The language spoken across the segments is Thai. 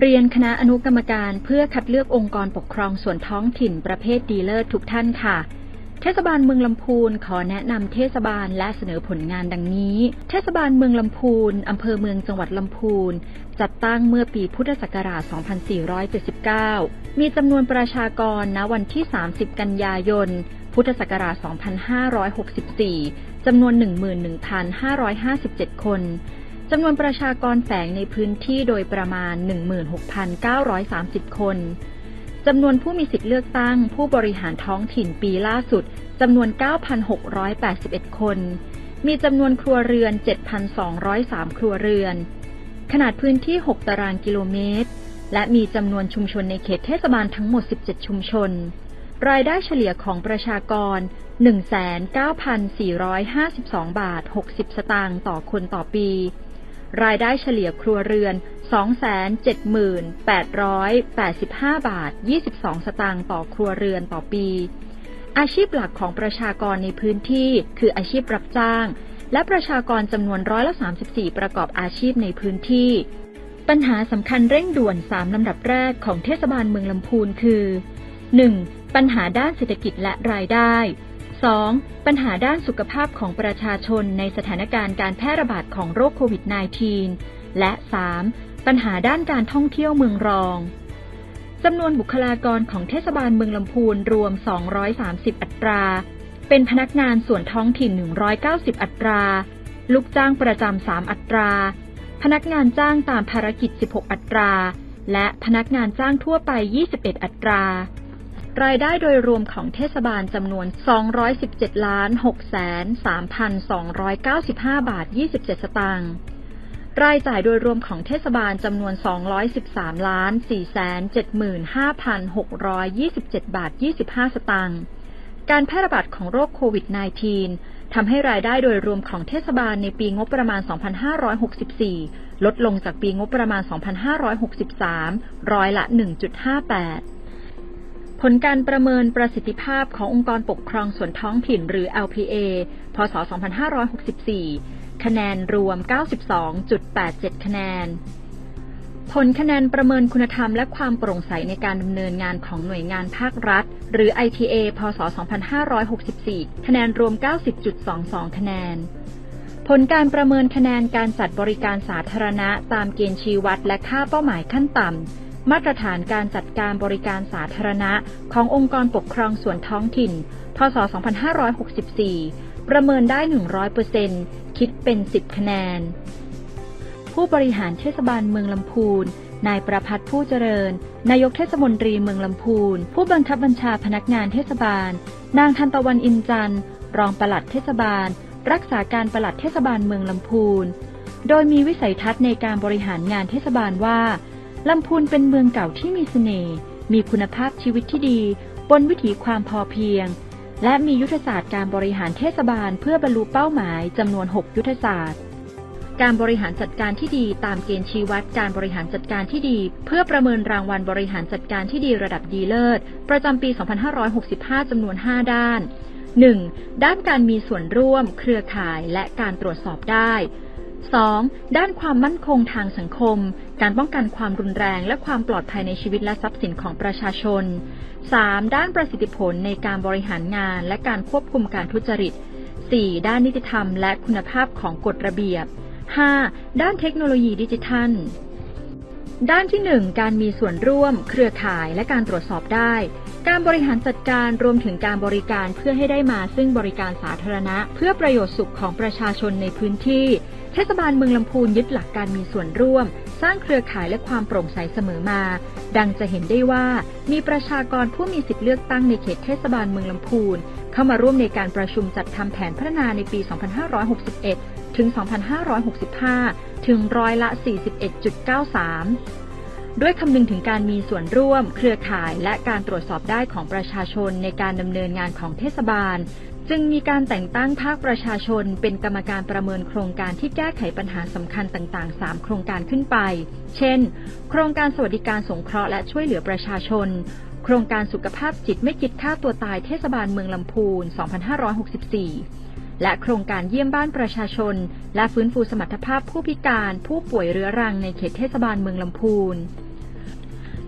เรียนคณะอนุกรรมการเพื่อคัดเลือกองค์กรปกครองส่วนท้องถิ่นประเภทดีเลิศทุกท่านค่ะ เทศบาลเมืองลำพูนขอแนะนำเทศบาลและเสนอผลงานดังนี้ เทศบาลเมืองลำพูนอำเภอเมืองจังหวัดลำพูน จัดตั้งเมื่อปีพุทธศักราช 2479 มีจำนวนประชากรณวันที่ 30 กันยายน พุทธศักราช 2564 จำนวน 11,557 คน จำนวนประชากรแฝงในพื้นที่โดยประมาณ 16,930 คน จำนวนผู้มีสิทธิเลือกตั้ง ผู้บริหารท้องถิ่นปีล่าสุดจำนวน 9,681 คน มีจำนวนครัวเรือน 7,203 ครัวเรือน ขนาดพื้นที่ 6 ตารางกิโลเมตร และมีจำนวนชุมชนในเขตเทศบาลทั้งหมด 17 ชุมชน รายได้เฉลี่ยของประชากร 19,452 บาท 60 สตางค์ต่อคนต่อปี รายได้เฉลี่ยครัวเรือน 278,885 บาท 22 สตางค์ต่อครัวเรือนต่อปี อาชีพหลักของประชากรในพื้นที่คืออาชีพรับจ้าง และประชากรจำนวนร้อยละ34 ประกอบอาชีพในพื้นที่ ปัญหาสำคัญเร่งด่วน 3 ลำดับแรกของเทศบาลเมืองลำพูนคือ 1. ปัญหาด้านเศรษฐกิจและรายได้ 2. ปัญหาด้านสุขภาพของประชาชนในสถานการณ์การแพร่ระบาดของโรคโควิด -19 และ 3. ปัญหาด้านการท่องเที่ยวเมืองรองจำนวนบุคลากรของเทศบาลเมืองลำพูนรวม 230 อัตรา เป็นพนักงานส่วนท้องถิ่น 190 อัตรา ลูกจ้างประจำ 3 อัตรา พนักงานจ้างตามภารกิจ 16 อัตรา และพนักงานจ้างทั่วไป 21 อัตรา รายได้โดยรวมของเทศบาลจำนวน 217ล้าน6แสน3,295 บาท 27 สตางค์รายจ่ายโดยรวมของเทศบาลจำนวน 213ล้าน475,627 บาท 25 สตางค์การแพร่ระบาดของโรคโควิด -19 ทำให้รายได้โดยรวมของเทศบาลในปีงบประมาณ 2564 ลดลงจากปีงบประมาณ 2563 ร้อยละ 1.58 ผลการประเมินประสิทธิภาพขององค์กรปกครองส่วนท้องถิ่นหรือ LPA พศ 2564 คะแนนรวม 92.87 คะแนน ผลคะแนนประเมินคุณธรรมและความโปร่งใสในการดำเนินงานของหน่วยงานภาครัฐ หรือ ITA พศ 2564 คะแนนรวม 90.22 คะแนนผลการประเมินคะแนนการจัดบริการสาธารณะตามเกณฑ์ชี้วัดและค่าเป้าหมายขั้นต่ำ มาตรฐานการจัดการบริการสาธารณะขององค์กรปกครองส่วนท้องถิ่น พศ 2564 ประเมินได้ 100%คิดเป็น 10 คะแนน ผู้บริหารเทศบาลเมืองลำพูน นายประพัฒน์ผู้เจริญ นายกเทศมนตรีเมืองลำพูน ผู้บังคับบัญชาพนักงานเทศบาล นางทันตะวันอินจันทร์ รองปลัดเทศบาล รักษาการปลัดเทศบาลเมืองลำพูน โดยมีวิสัยทัศน์ในการบริหารงานเทศบาลว่า ลำพูนเป็นเมืองเก่าที่มีเสน่ห์ มีคุณภาพชีวิตที่ดี บนวิถีความพอเพียง และมียุทธศาสตร์การบริหารเทศบาลเพื่อบรรลุเป้าหมายจำนวน 6 ยุทธศาสตร์ การบริหารจัดการที่ดีตามเกณฑ์ชี้วัดการบริหารจัดการที่ดี เพื่อประเมินรางวัลบริหารจัดการที่ดีระดับดีเลิศ ประจำปี 2565จำนวน 5 ด้าน 1. ด้านการมีส่วนร่วม เครือข่ายและการตรวจสอบได้ 2. ด้านความมั่นคงทางสังคม การป้องกันความรุนแรงและความปลอดภัยในชีวิตและทรัพย์สินของประชาชน 3. ด้านประสิทธิผลในการบริหารงานและการควบคุมการทุจริต 4. ด้านนิติธรรมและคุณภาพของกฎระเบียบ 5. ด้านเทคโนโลยีดิจิทัล ด้านที่ 1 การมีส่วนร่วม เครือข่ายและการตรวจสอบได้ การบริหารจัดการรวมถึงการบริการเพื่อให้ได้มาซึ่งบริการสาธารณะ เพื่อประโยชน์สุขของประชาชนในพื้นที่ เทศบาลเมืองลำพูนยึดหลักการมีส่วนร่วม สร้างเครือข่ายและความโปร่งใสเสมอมา ดังจะเห็นได้ว่ามีประชากรผู้มีสิทธิเลือกตั้งในเขตเทศบาลเมืองลำพูน เข้ามาร่วมในการประชุมจัดทำแผนพัฒนาในปี 2561 ถึง 2565 ถึงร้อยละ 41.93 ด้วยคำนึงถึงการมีส่วนร่วม เครือข่ายและการตรวจสอบได้ของประชาชนในการดำเนินงานของเทศบาล จึงมีการแต่งตั้งภาคประชาชน เป็นกรรมการประเมินโครงการที่แก้ไขปัญหาสำคัญต่างๆ 3 โครงการขึ้นไป เช่น โครงการสวัสดิการสงเคราะห์และช่วยเหลือประชาชน โครงการสุขภาพจิตไม่คิดค่าตัวตายเทศบาลเมืองลำพูน 2564และโครงการเยี่ยมบ้านประชาชน และฟื้นฟูสมรรถภาพผู้พิการผู้ป่วยเรื้อรังในเขตเทศบาลเมืองลำพูน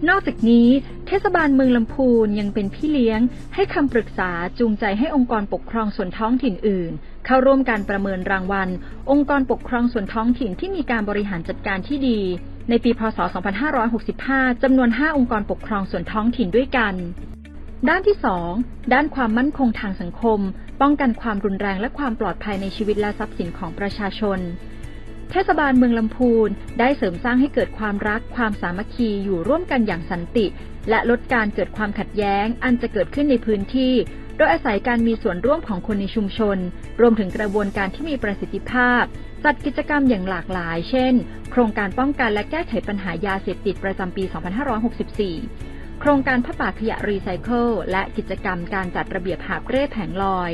นอกจากนี้ เทศบาลเมืองลำพูนยังเป็นพี่เลี้ยง ให้คำปรึกษาจูงใจให้องค์กรปกครองส่วนท้องถิ่นอื่น เข้าร่วมการประเมินรางวัล องค์กรปกครองส่วนท้องถิ่นที่มีการบริหารจัดการที่ดี ในปีพศ 2565 จำนวน 5 องค์กรปกครองส่วนท้องถิ่นด้วยกัน ด้านที่ 2 ด้านความมั่นคงทางสังคม ป้องกันความรุนแรงและความปลอดภัยในชีวิตและทรัพย์สินของประชาชน เทศบาลเมืองลำพูนได้เสริมสร้างให้เกิดความรักความสามัคคีอยู่ร่วมกันอย่างสันติ และลดการเกิดความขัดแย้ง อันจะเกิดขึ้นในพื้นที่ โดยอาศัยการมีส่วนร่วมของคนในชุมชน รวมถึงกระบวนการที่มีประสิทธิภาพ จัดกิจกรรมอย่างหลากหลาย เช่น โครงการป้องกันและแก้ไขปัญหายาเสพติดประจำปี 2564 โครงการผ้าป่าขยะรีไซเคิลและกิจกรรมการจัดระเบียบหาบเร่แผงลอย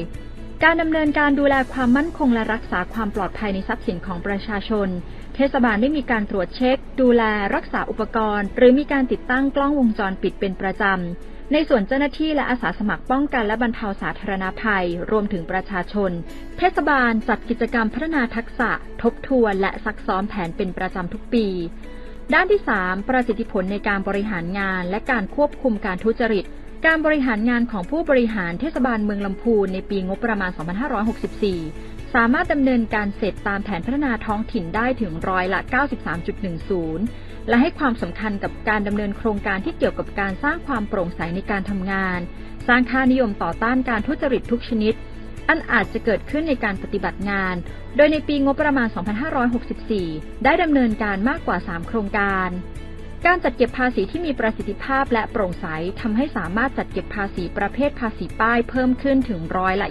การดำเนินการดูแลความมั่นคงและรักษาความปลอดภัยในทรัพย์สินของประชาชน เทศบาลได้มีการตรวจเช็ค ดูแลรักษาอุปกรณ์ หรือมีการติดตั้งกล้องวงจรปิดเป็นประจำ ในส่วนเจ้าหน้าที่และอาสาสมัครป้องกันและบรรเทาสาธารณภัย รวมถึงประชาชน เทศบาลจัดกิจกรรมพัฒนาทักษะ ทบทวน และซักซ้อมแผนเป็นประจำทุกปี ด้านที่ 3 ประสิทธิผลในการบริหารงาน และการควบคุมการทุจริต การบริหารงานของผู้บริหารเทศบาลเมืองลำพูนในปีงบประมาณ 2564 สามารถดำเนินการเสร็จตามแผนพัฒนาท้องถิ่นได้ถึงร้อยละ 93.10 และให้ความสำคัญกับการดำเนินโครงการที่เกี่ยวกับการสร้างความโปร่งใสในการทำงาน สร้างค่านิยมต่อต้านการทุจริตทุกชนิด อันอาจจะเกิดขึ้นในการปฏิบัติงาน โดยในปีงบประมาณ 2564 ได้ดำเนินการมากกว่า 3 โครงการ การจัดเก็บภาษีที่มีประสิทธิภาพและโปร่งใสทำให้สามารถจัดเก็บภาษีประเภทภาษีป้ายเพิ่มขึ้นถึงร้อยละ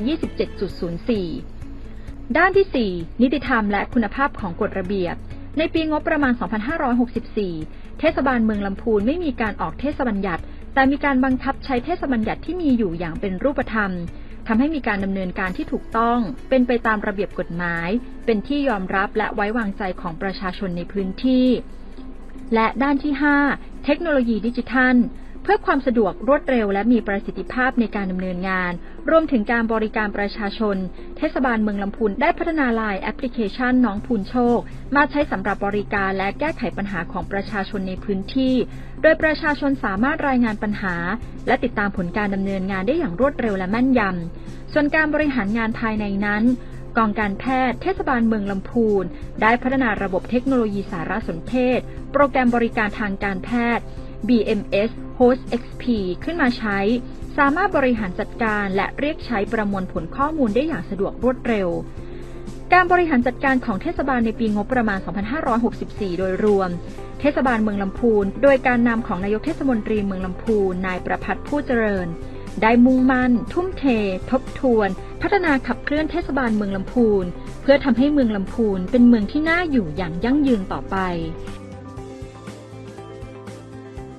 27.04 ด้านที่ 4 นิติธรรมและคุณภาพของกฎระเบียบ ในปีงบประมาณ 2564 เทศบาลเมืองลำพูนไม่มีการออกเทศบัญญัติ แต่มีการบังคับใช้เทศบัญญัติที่มีอยู่อย่างเป็นรูปธรรมทำให้มีการดำเนินการที่ถูกต้อง เป็นไปตามระเบียบกฎหมาย เป็นที่ยอมรับและไว้วางใจของประชาชนในพื้นที่ และด้านที่ 5 เทคโนโลยีดิจิทัล เพื่อความสะดวกรวดเร็ว และมีประสิทธิภาพในการดำเนินงาน รวมถึงการบริการประชาชน เทศบาลเมืองลำพูนได้พัฒนาไลน์แอปพลิเคชันน้องพูนโชค มาใช้สำหรับบริการและแก้ไขปัญหาของประชาชนในพื้นที่ โดยประชาชนสามารถรายงานปัญหา และติดตามผลการดำเนินงานได้อย่างรวดเร็วและแม่นยำส่วนการบริหารงานภายในนั้น กองการแพทย์เทศบาลเมืองลำพูน ได้พัฒนาระบบเทคโนโลยีสารสนเทศ โปรแกรมบริการทางการแพทย์ BMS Host XP ขึ้นมาใช้ สามารถบริหารจัดการและเรียกใช้ประมวลผลข้อมูลได้อย่างสะดวกรวดเร็ว การบริหารจัดการของเทศบาลในปีงบประมาณ 2564 โดยรวม เทศบาลเมืองลำพูน โดยการนำของนายกเทศมนตรีเมืองลำพูน นายประพัฒน์ผู้เจริญ ได้มุ่งมั่น ทุ่มเท ทบทวน พัฒนาขับ ลื่อนเทศบาลเมืองลำพูน เพื่อทำให้เมืองลำพูนเป็นเมืองที่น่าอยู่อย่างยั่งยืนต่อไป